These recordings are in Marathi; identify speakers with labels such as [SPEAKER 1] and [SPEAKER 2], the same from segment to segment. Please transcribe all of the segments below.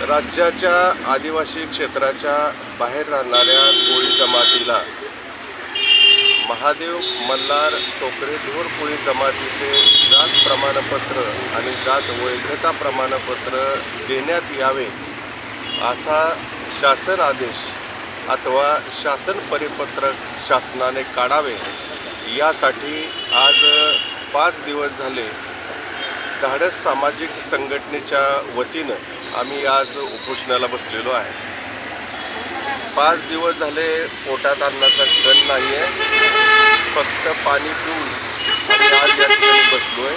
[SPEAKER 1] राज्याच्या आदिवासी क्षेत्राच्या बाहेर राहणाऱ्या कोळी जमातीला महादेव मल्हार टोकरे ढोर कोळी जमातीचे जात प्रमाणपत्र आणि जात वैधता प्रमाणपत्र देण्यात यावे असा शासन आदेश अथवा शासन परिपत्रक शासनाने काढावे यासाठी आज पाच दिवस झाले धाडस सामाजिक संघटनेच्या वतीनं आम्ही आज उपोषणाला बसलेलो आहे. पाच दिवस झाले पोटात अन्नाचा कण नाही आहे फक्त पाणी पिऊन आम्ही आज या ठिकाणी बसलो आहे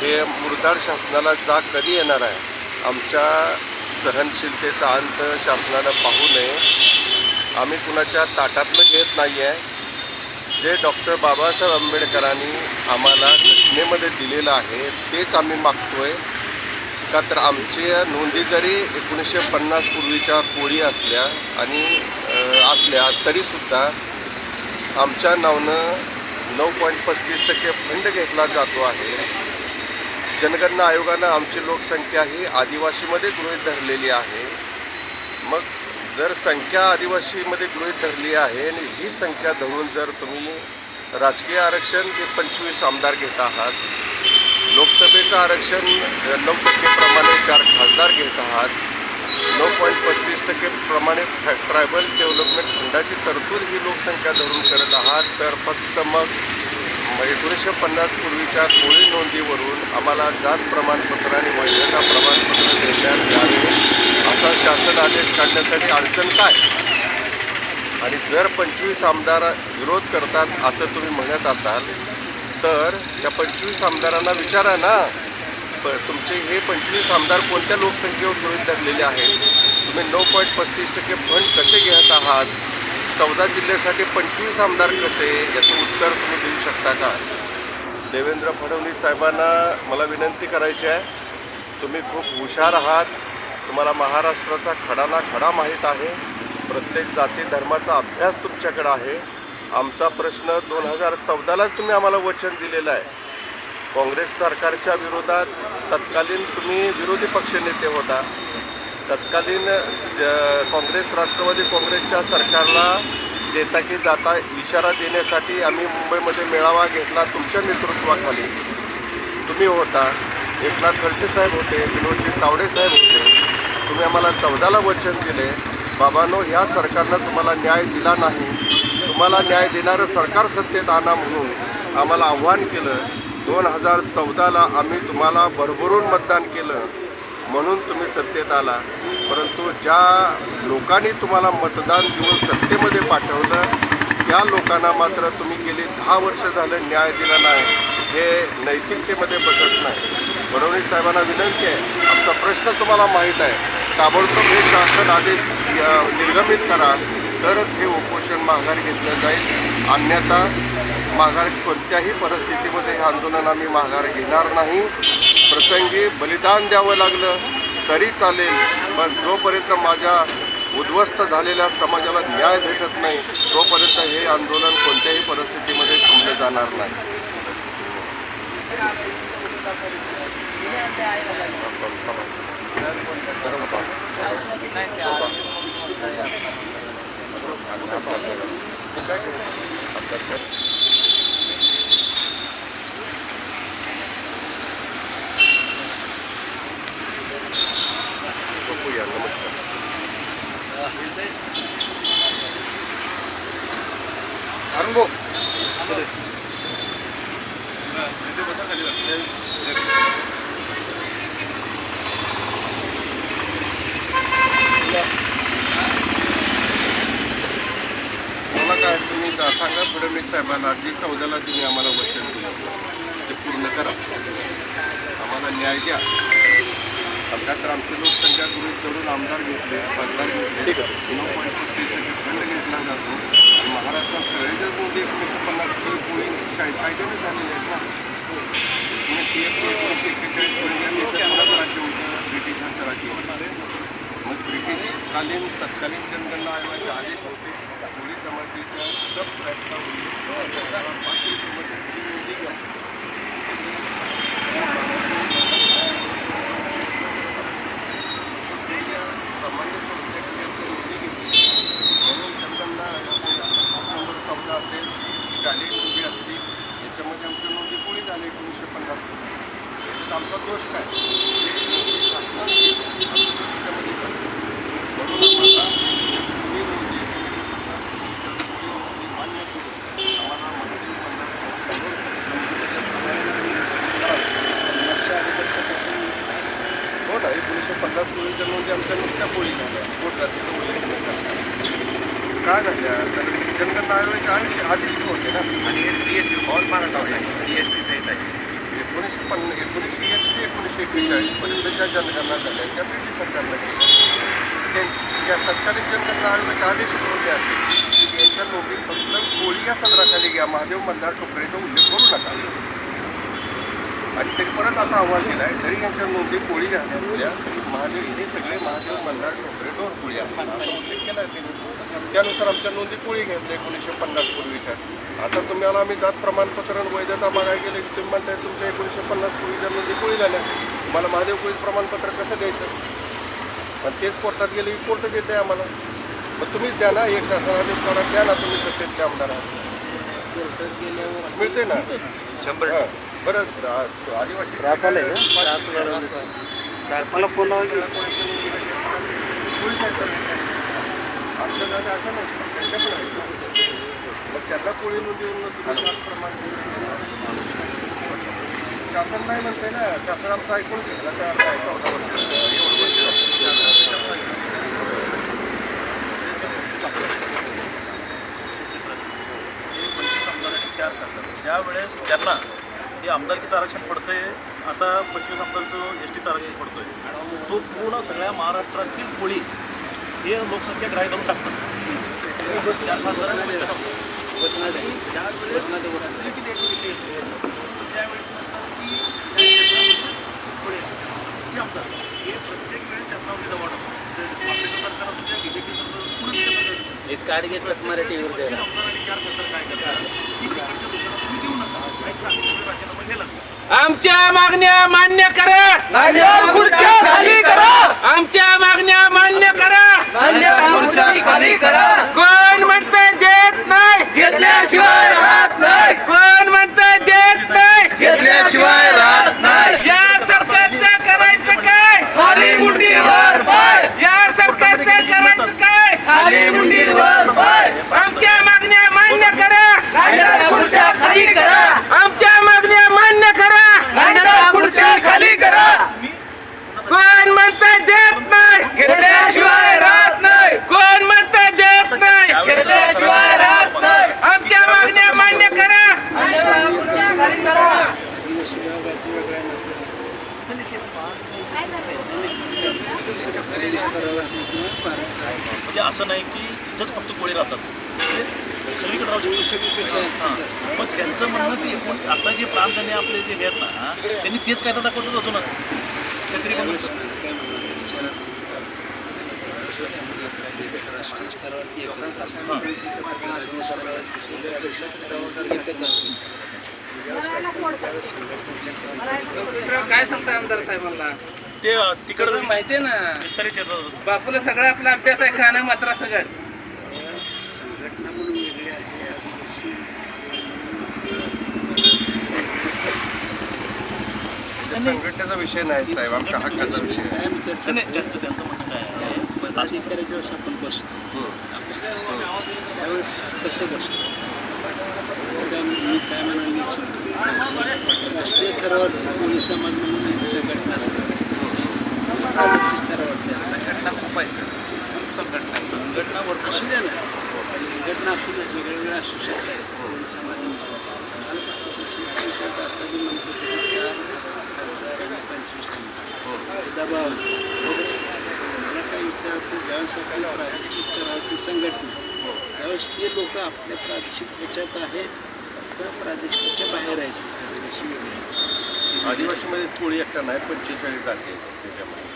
[SPEAKER 1] हे मुरदाड शासनाला जाग कधी येणार आहे? आमच्या सहनशीलतेचा अंत शासनानं पाहू नये. आम्ही कुणाच्या ताटातलं घेत नाही आहे जे डॉक्टर बाबासाहेब आंबेडकरांनी आम्हाला घटनेमध्ये दिलेलं आहे तेच आम्ही मागतो आहे का तर आमच्या नोंदी जरी एकोणीसशे पन्नास पूर्वीच्या कोळी असल्या आणि असल्या तरीसुद्धा आमच्या नावनं नऊ पॉईंट पस्तीस टक्के फंड घेतला जातो आहे. जनगणना आयोगानं आमची लोकसंख्या ही आदिवासीमध्ये गृहित धरलेली आहे. मग जर संख्या आदिवासीमध्ये गृहित धरली आहे आणि ही संख्या धरून जर तुम्ही राजकीय आरक्षण हे पंचवीस आमदार घेत आहात लोकसभेचं आरक्षण अ, नऊ टक्केप्रमाणे चार खासदार घेत आहात. नऊ पॉईंट पस्तीस टक्के प्रमाणे ट्रायबल डेव्हलपमेंट फंडाची तरतूद ही लोकसंख्या धरून करत आहात. तर फक्त मग एकोणीसशे पन्नास पूर्वीच्या कोळी नोंदीवरून आम्हाला जात प्रमाणपत्र आणि वैधता प्रमाणपत्र देण्यात यावे असा शासन आदेश काढण्यासाठी अडचण काय? आणि जर पंचवीस आमदार विरोध करतात असं तुम्ही म्हणत असाल तर या पंचवीस आमदारांना विचारा ना. प तुमचे हे पंचवीस आमदार कोणत्या लोकसंख्येवर गृहित धरलेले आहेत? तुम्ही नऊ पॉईंट पस्तीस टक्के फंड कसे घेत आहात? चौदा जिल्ह्यासाठी पंचवीस आमदार कसे? याचं उत्तर तुम्ही देऊ शकता का? देवेंद्र फडणवीस साहेबांना मला विनंती करायची आहे. तुम्ही खूप हुशार आहात. तुम्हाला महाराष्ट्राचा खडा ना खडा माहीत आहे. प्रत्येक जाती धर्माचा अभ्यास तुमच्याकडे आहे. आमचा प्रश्न दोन हजार चौदालाच तुम्ही आम्हाला वचन दिलेलं आहे. काँग्रेस सरकारच्या विरोधात तत्कालीन तुम्ही विरोधी पक्षनेते होता. तत्कालीन काँग्रेस राष्ट्रवादी काँग्रेसच्या सरकारला देता की जाता इशारा देण्यासाठी आम्ही मुंबईमध्ये मेळावा घेतला तुमच्या नेतृत्वाखाली. तुम्ही होता. एकनाथ खडसे साहेब होते विनोदजी तावडे साहेब होते. तुम्ही आम्हाला चौदाला वचन दिले. बाबांनो ह्या सरकारनं तुम्हाला न्याय दिला नाही. तुम्हाला न्याय देणारं सरकार सत्तेत आणा म्हणून आम्हाला आव्हान केलं. दोन हजार चौदाला आम्ही तुम्हाला भरभरून मतदान केलं म्हणून तुम्ही सत्तेत आला. परंतु ज्या लोकांनी तुम्हाला मतदान देऊन सत्तेमध्ये पाठवलं त्या लोकांना मात्र तुम्ही गेली दहा वर्ष झालं न्याय दिला नाही. हे नैतिकतेमध्ये बसत नाही. फडणवीस साहेबांना विनंती आहे आमचा प्रश्न तुम्हाला माहीत आहे. ताबडतोब हे शासन आदेश निर्गमित करा. तरच हे उपोषण माघार घेतलं जाईल. अन्यथा माघार कोणत्याही परिस्थितीमध्ये हे आंदोलन आम्ही माघार घेणार नाही. प्रसंगी बलिदान द्यावं लागलं तरी चालेल. पण जोपर्यंत माझ्या उद्ध्वस्त झालेल्या समाजाला न्याय भेटत नाही तोपर्यंत हे आंदोलन कोणत्याही परिस्थितीमध्ये थांबलं जाणार नाही. Yeah. काय तुम्ही सांगा फडणवीस साहेबांना जे चौदाला तुम्ही आम्हाला वचन दिलं. ते पूर्ण करा. आम्हाला न्याय द्या. सध्या तर आमची लोकसंख्या गृहीत धरून आमदार घेतले खासदार घेतले. नऊ पॉईंट पस्तीस घेतला जातो. महाराष्ट्रात सगळेच मोदी एकोणीसशे पन्नास कोळी शाही कायद्याने झालेले आहेत ना. एकोणीसशे एकोणीसशे एक्केचाळीस पर्यंत देशात राज्य होतं? ब्रिटिशांचं राज्य होतं. मग ब्रिटिशकालीन तत्कालीन जनगणना आयोग के आदेश होते. कोळी समाजाच्या सब सामान्य संस्थेकडे जनगणना नंबर चौदा असेल. झाले? उभी असतील कोळीच्या नोंदी आमच्या नुसत्या कोळी झाल्या. तिथं उल्लेख नाही करता. का झाल्या जनगणना आयोगाचे आयुष्य आदेश होते ना.
[SPEAKER 2] आणि D S P all Maharashtra आहे डी एस पी सहित आहे.
[SPEAKER 1] एकोणीसशे पन्ना एकोणीसशे एक ते एकोणीसशे एक्केचाळीसपर्यंत ज्या जनगणना झाल्या त्या ब्रिटिश सरकारनं केल्या. त्या तत्कालीन जनगणना आयोगाचे आदेशच होते असे की यांच्या नोंदी फक्त कोळी या सदराखाली घ्या. महादेव मल्हार ठोकरेचा उल्लेख करू नका. आणि त्यांनी परत असा अहवाल दिला आहे जरी यांच्या नोंदी कोळी झाल्या असल्या तरी महादेव हे सगळे महादेव मल्हार ठोकरे डोर कोळी आहेत. असा उल्लेख केला आहे त्यांनी. त्यानुसार आमच्या नोंदी कोळी घेतल्या एकोणीसशे पन्नास पूर्वीच्या. आता तुम्हाला आम्ही जात प्रमाणपत्र आणि वैधता मागायला गेले की तुम्ही म्हणताय तुमच्या एकोणीसशे पन्नास पूर्वीच्या नोंदी कोळी झाल्या. तुम्हाला महादेव कोळी प्रमाणपत्र कसं द्यायचं? पण तेच कोर्टात गेले की कोर्ट देते आम्हाला. मग तुम्हीच द्या ना एक शासनादेश द्या ना तुम्ही सत्तेतले आमदार आहात मिळते ना?
[SPEAKER 2] शंभर
[SPEAKER 1] बरं आदिवासी
[SPEAKER 2] मला फोन
[SPEAKER 1] आमच्या जागा अशा नाही त्यांच्या पण आहेत ना. मग त्यांना कोळी नोंदी त्याचप्रमाणे शासन नाही म्हणते ना. शासन आमचं ऐकून घेतलं आहे एवढं वर्ष.
[SPEAKER 3] पंचवीस आमदारांनी चार करतात. ज्यावेळेस त्यांना हे आमदारकीचं आरक्षण पडतंय आता पंचवीस आमदारचं एस टीचं आरक्षण पडतोय तो पूर्ण सगळ्या महाराष्ट्रातील कोळी हे लोकसंख्या ग्राह्य धरून टाकतात चार खासदारांना पंचवीस आमदार. ज्यावेळेस facility द्यायची होती ST ला, त्यावेळेस म्हणतात की त्या क्षेत्रामध्ये कोळी आहेत. जे आमदार हे प्रत्येक वेळेस शासनामध्ये दबाव टाकतात. ते काँग्रेसचं सरकार असू द्या बीजेपी सरकार कुणीही सरकार
[SPEAKER 4] आमच्या मागण्या मान्य करा. आमच्या मागण्या मान्य करा कोण म्हणतंय देत नाही घेतल्याशिवाय राहत नाही कोण म्हणतंय देत नाही
[SPEAKER 2] घेतल्याशिवाय राहत नाही
[SPEAKER 4] या सरकारचं करायचं काय खाली मुंडीवर पाय या सरकारचं करायचं काय
[SPEAKER 2] खाली मुंडीवर पाय
[SPEAKER 4] आमच्या मागण्या मान्य करा खाली करा आमच्या मागण्या मान्य करा खुर्च्या खाली करा कोण म्हणतंय देत नाही घेतल्याशिवाय राहत नाही कोण म्हणतंय देत नाही घेतल्याशिवाय राहत नाही आमच्या मागण्या मान्य करा
[SPEAKER 3] म्हणजे असं नाही की इथंच फक्त कोळी राहतात. म्हणजे सगळीकडे राहू शकतो हां. मग त्यांचं म्हणणं ते एकूण आता जे प्रांतने आपले जे आहेत ना त्यांनी तेच काय तर दाखवतच अजून छत्री म्हणून
[SPEAKER 4] काय सांगता आमदार साहेबांना?
[SPEAKER 3] ते तिकडं
[SPEAKER 4] माहितीये ना.
[SPEAKER 3] विस्तारित येतात
[SPEAKER 4] बापूला सगळं आपला अभ्यास आहे खाणं मात्र सगळं.
[SPEAKER 1] संघटनेचा विषय नाही साहेब आमच्या हक्काचा विषय आहे.
[SPEAKER 3] त्यांचं त्यांचं म्हणणं काय आहे?
[SPEAKER 5] पदाधिकारी आपण बसतो. त्यावेळेस कसं बसतो? मी काय म्हणा मी सांगतो राष्ट्रीय स्तरावर कोणी समाज म्हणून संघटना असतात.
[SPEAKER 2] संघटना खूप आहे सर. खूप संघटना आहे.
[SPEAKER 3] संघटना वर्ग
[SPEAKER 5] असू द्या ना. संघटना असू द्या वेगवेगळ्या असू शकतात. कोणी समाज. दबाव मला काय विचारतो ज्यावेळेस आपण प्रादेशिक स्तरावरती संघटना त्यावेळेस ते लोक आपल्या प्रादेशिक ह्याच्यात आहेत. का प्रादेशिकच्या बाहेर आहेत.
[SPEAKER 1] आदिवासीमध्ये कोळी एकटा नाही पंचेचाळीस जाती आहेत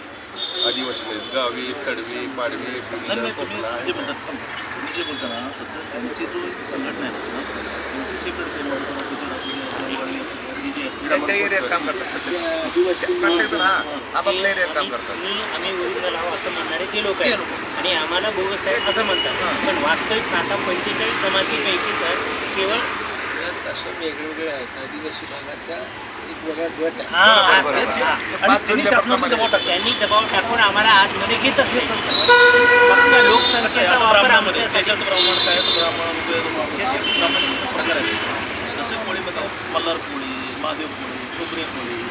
[SPEAKER 1] त्याच्यामध्ये आदिवासीमध्ये गावी तडवी पाडवी
[SPEAKER 3] नाही
[SPEAKER 1] भिल्ल
[SPEAKER 3] नाही तुम्ही
[SPEAKER 1] कोकणा.
[SPEAKER 3] जे म्हणतात पण तुम्ही जे बोलता ना तसं त्यांची जो संघटना आहे ना त्यांची सेपरेट केलं
[SPEAKER 2] कोणत्या एरियात काम करतात?
[SPEAKER 5] त्या आदिवासी
[SPEAKER 2] प्रत्येक जण हा. आपापल्या एरियात काम करतात.
[SPEAKER 6] आम्ही आम्ही ओरिजिनल आहोत असं म्हणणारे ते लोक आहेत. आणि आम्हाला बोगस आहे असं म्हणतात. पण वास्तविक आता पंचेचाळीस जमातीपैकी सर केवळ
[SPEAKER 5] मुळात असं वेगवेगळे आहेत. आदिवासी भागाचा एक वेगळा गट आहे.
[SPEAKER 3] आणि त्यांनी दबाव टाकला.
[SPEAKER 6] त्यांनी दबाव टाकून आम्हाला आतमध्ये घेतच नाही. फक्त लोकसंख्येचा
[SPEAKER 3] आता
[SPEAKER 6] वापर आमच्यासाठी
[SPEAKER 3] त्याच्यात ब्राह्मण काय? तर ब्राह्मण वेद हे जे ब्राह्मणाचे प्रकार आहेत जसे कोळी बघा मल्हार कोळी महादेव कोळी कोपरे कोळी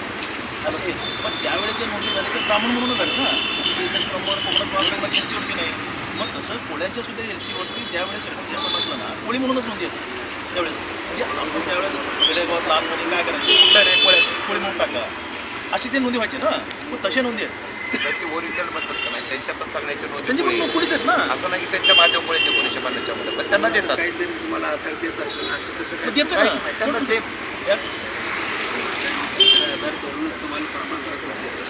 [SPEAKER 3] असे पण त्यावेळेस जे नोंदी झाले ते ब्राह्मण म्हणूनच झाले ना. ब्राह्मण कोकणात ब्राह्मण एल सीवरती नाही. मग तसं कोळ्यांच्या सुद्धा एल सीवरती त्यावेळेस एकोणीसशे पन्नासला ना कोळी म्हणूनच येते त्यावेळेस म्हणजे आपण त्यावेळेस काय करायचे? कुठल्या म्हणून अशी ते नोंदी व्हायची ना. मग तसे नोंदी आहेत.
[SPEAKER 2] ते ओरिजिनल म्हणतात का नाही त्यांच्या पण सांगण्याच्या
[SPEAKER 3] आहेत ना.
[SPEAKER 2] असं नाही की त्यांच्या माध्यमामुळे एकोणीसशे पन्नासच्या मध्ये पण त्यांना देतात.
[SPEAKER 5] काहीतरी तुम्हाला आधार देत असेल असं कसं
[SPEAKER 3] मग
[SPEAKER 5] काय
[SPEAKER 3] देते
[SPEAKER 2] काहीच नाही. त्यांना
[SPEAKER 3] ना
[SPEAKER 2] सेम
[SPEAKER 3] यात
[SPEAKER 5] आधार करूनच तुम्हाला प्रमाणपत्र देतात.